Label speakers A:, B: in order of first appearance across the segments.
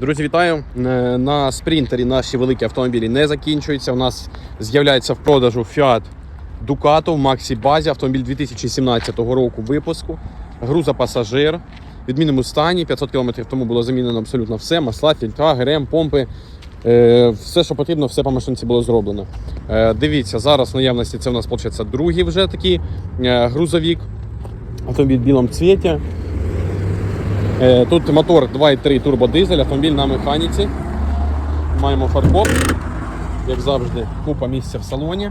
A: Друзі, вітаю! Е, На спринтері наші великі автомобілі не закінчуються. У нас з'являється в продажу Fiat Ducato в Maxi базі. Автомобіль 2017 року випуску. Грузопасажир. В відмінному стані 500 км тому було замінено абсолютно все: масла, фільтра, ГРМ, помпи. Е, Все, що потрібно, все по машинці було зроблено. Е, Дивіться, зараз в наявності це у нас виходить другий вже такий грузовик. Автомобіль в білому цвіті. Е, Тут мотор 2.3 турбодизель, автомобіль на механіці. Маємо фаркоп, як завжди, купа місця в салоні.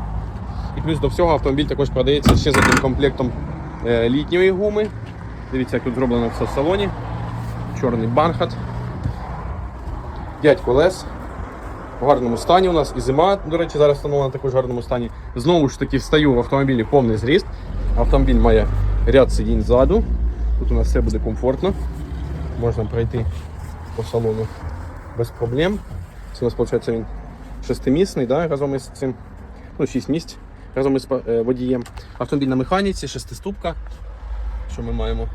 A: І плюс до всього автомобіль також продається ще з одним комплектом е, літньої гуми. Дивіться, як тут зроблено все в салоні. Чорний бархат. 5 колес. В гарному стані у нас і зима, до речі, зараз встановлена також в гарному стані. Знову ж таки встаю в автомобілі повний зріст. Автомобіль має ряд сидінь ззаду. Тут у нас все буде комфортно. Можна пройти по салону без проблем. Це у нас виходить він шестимісний, да, разом із цим. Ну, 6 місць разом із е, водієм. Автомобіль на механіці, шестиступка. Що ми маємо?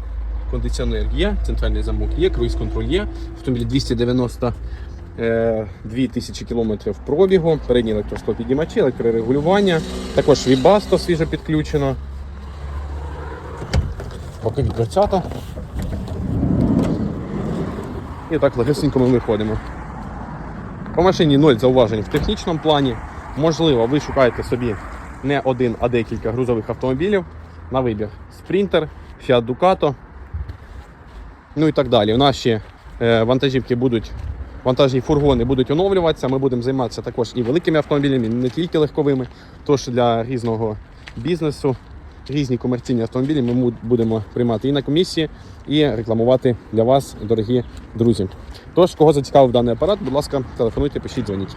A: Кондиціонер є, центральний замок є, круїз-контроль є. Автомобіль 290 е, 2000 км пробігу, передні електросклопідіймачі, електрорегулювання. Також Вібасто свіже підключено. Поки дверцята. І так легесенько ми виходимо. По машині 0 зауважень в технічному плані. Можливо, ви шукаєте собі не один, а декілька грузових автомобілів на вибір. Спринтер, Fiat Ducato. Ну і так далі. Ще е, вантажівки будуть, вантажні фургони будуть оновлюватися. Ми будемо займатися також і великими автомобілями, не тільки легковими. Тож для різного бізнесу, різні комерційні автомобілі ми будемо приймати і на комісії, і рекламувати для вас, дорогі друзі. Тож, кого зацікавив даний апарат, будь ласка, телефонуйте, пишіть, дзвоніть.